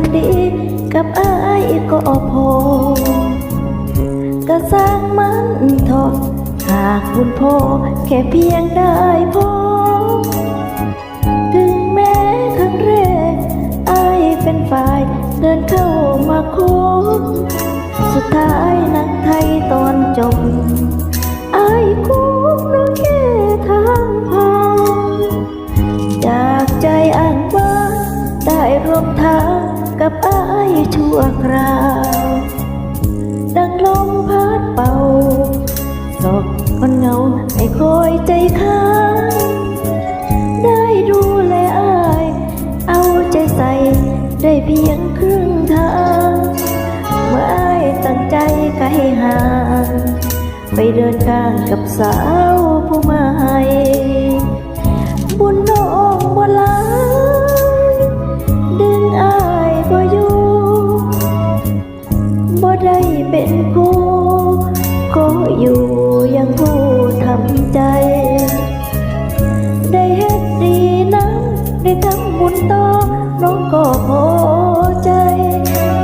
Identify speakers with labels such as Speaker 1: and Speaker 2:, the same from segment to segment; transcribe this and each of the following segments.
Speaker 1: ำดี กับอายก็พอก็สร้างมันเถอหากคุณพ่อแค่เพียงได้พอ ถึงแม้ครั้งแรกอายเป็นฝ่ายเดินเข้ามาคบสุดท้ายนักไทยตอนจบอายคุก ชั่วคราว ดังลมพัดเป่าศอกคนเหงาให้คอยใจค้างได้ดูแลอาย เอาใจใส่ได้เพียงครึ่งทาง เมื่ออายตั้งใจไกลห่างไปเดินทางกับสาวผู้ใหม่บุญน้อ ต่อน้องก็พอใจ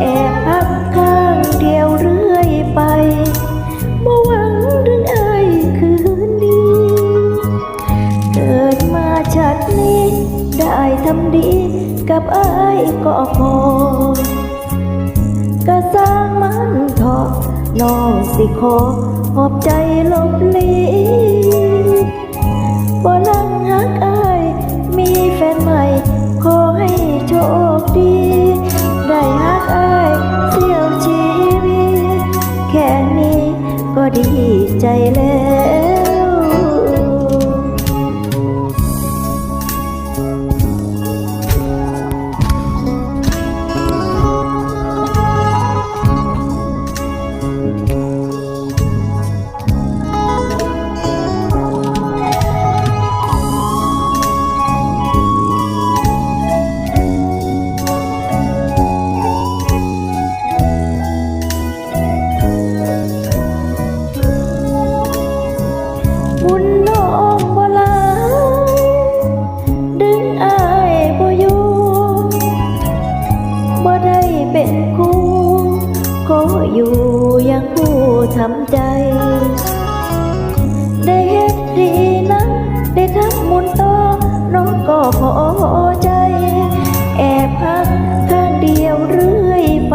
Speaker 1: แอบพักข้างเดียวเรื่อยไปบ่หวังดึงอายคืนดีเกิดมาชาตินี้ ได้ทำดีกับอายก็พอก็สร้างมันเถอะน้องสิขอหอบใจลบลี ใจแล้วำใจ ได้เฮ็ดดีนะได้ทำบุญต่อน้องก็พอใจ แอบพักข้างเดียวเรื่อยไป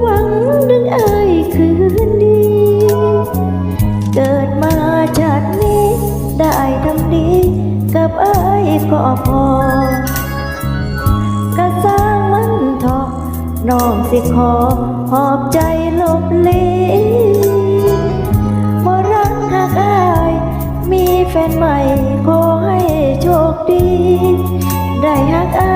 Speaker 1: หวังดึงอายคืนดี เกิดมาชาตินี้ ได้ทำดี กับอายก็พอก็สร้างมันเถอะน้องสิขอหอบใจ บลีบ่รักหักอาย มีแฟนใหม่ขอให้โชคดี ได้หักอาย